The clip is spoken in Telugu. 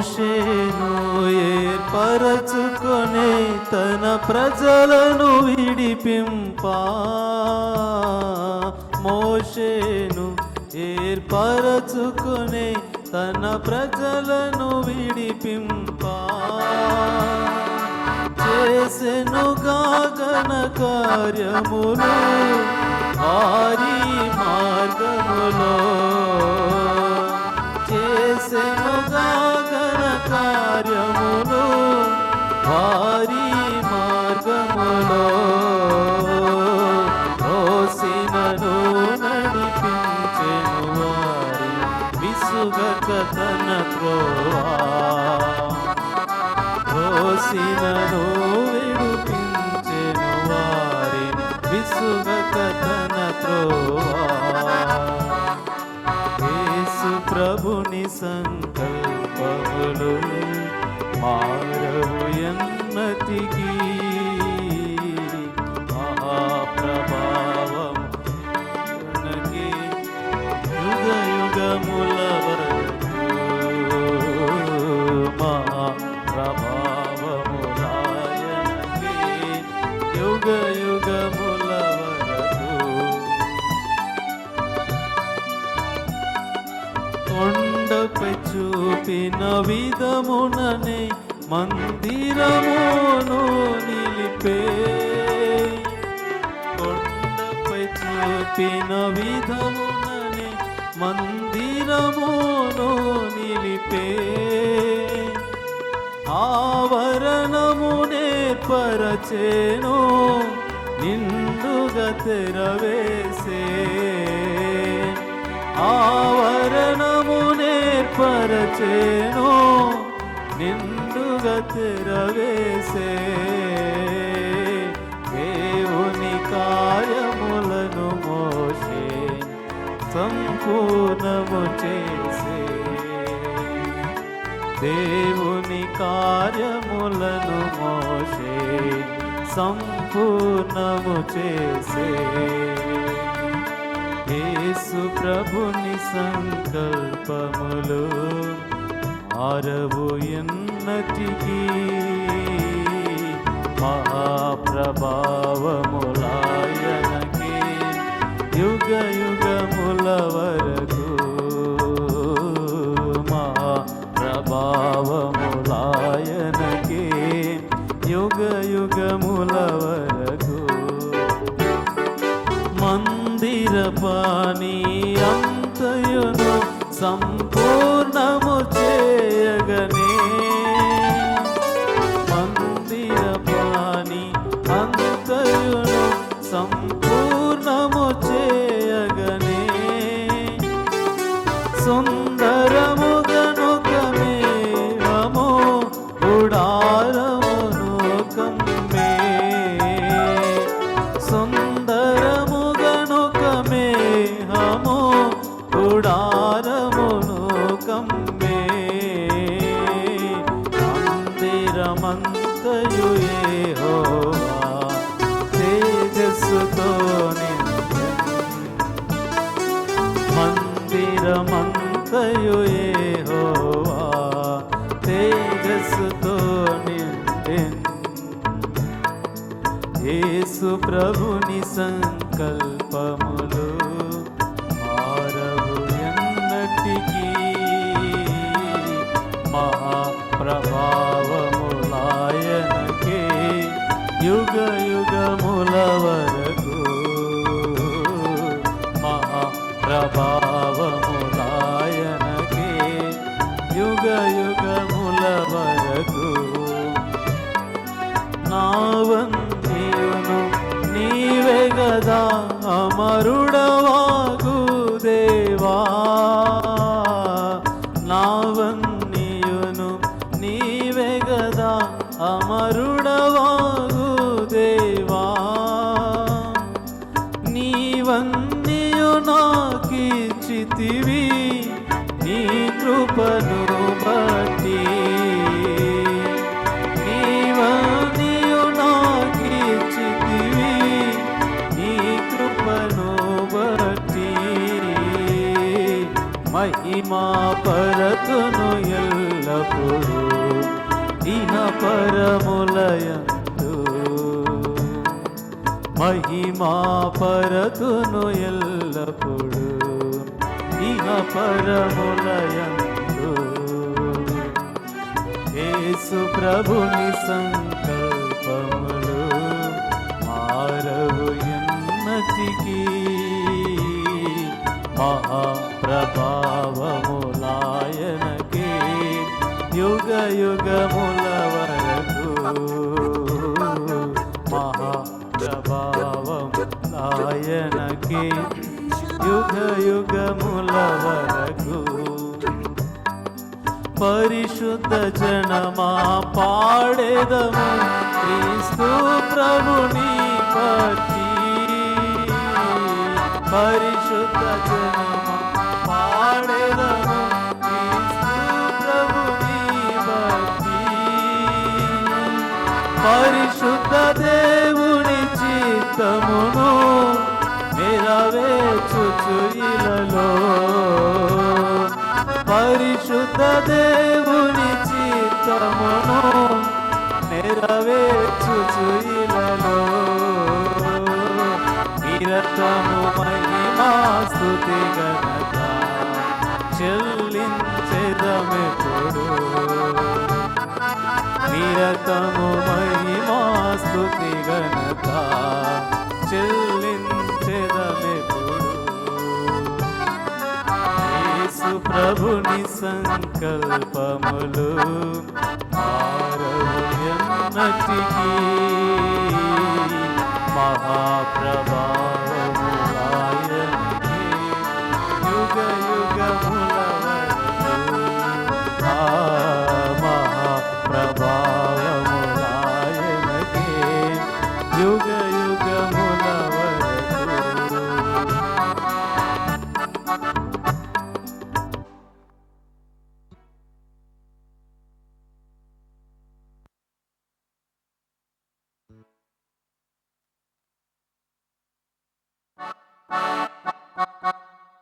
మోషేను ఏర్పరచుకొనే తన ప్రజలను విడిపింపా. మోషేను ఏర్పరచుకొనే తన ప్రజలను విడిపింపా. చేసెనుగా గణ కార్యములు వారి మార్గములో వారిని విసుగక తన యేసు ప్రభుని సంకల్పములు మారవు ఎన్నతికి మహాప్రభావం మనకి యుగ యుగముల మహాప్రభావములాయనకి యుగ యుగముల చూపిన విధముననే మందిరమును నిలిపే. కొండపై చూపిన విధముననే మందిరమును నిలిపే. ఆవరణమునే పరచేను నిండుగా తెరవేసే. ఆవరణమునే పరచేను నిండుగా తెరవేసే దేవుని కార్యములను మోసే సంపూర్ణము చేసే దేవుని కార్యములను మోసే సంపూర్ణము చేసే యేసు ప్రభుని సంకల్పములు మారవు ఎన్నటికి మహాప్రభావములాయనకి యుగ యుగముల వరకు పూర్ణము చేయగనే. మందిర పాని అంతయును సంపూర్ణము చేయగనే. సుందర मन्दिरमन्थयो हो वा निन्दिन् येसु प्रभुनि सङ्कल्प అమరుడవాగు దేవా నావన్నీయును నీవే గదా అమరుడవాగు దేవా నీవన్నీయు నాకిచ్చితివి నీ కృపను మహిమా పరకును ఎల్లప్పుడు ఇహ పరములయందు. మహిమా పరకును ఎల్లప్పుడు ఇహ పరములయందు. యేసు ప్రభుని సంగ పరిశుద్ధ పాడేదము? క్రీస్తు ప్రభుని పతి పరిశుద్ధ జనమా పాడేదము? క్రీస్తు ప్రభుని పతి పరిశుద్ధ దేవుని చిత్తమును నెరవేర్చుచు ఇలలో. పరిశుద్ధ దేవు స్తుతి చెల్లించెదమెప్పుడు నిరతము మహిమా స్తుతి గణత చెల్లించెదమెప్పుడు. యేసు ప్రభుని సంకల్పములు ఆరోగ్యం నటికి మహాప్రభా Bye.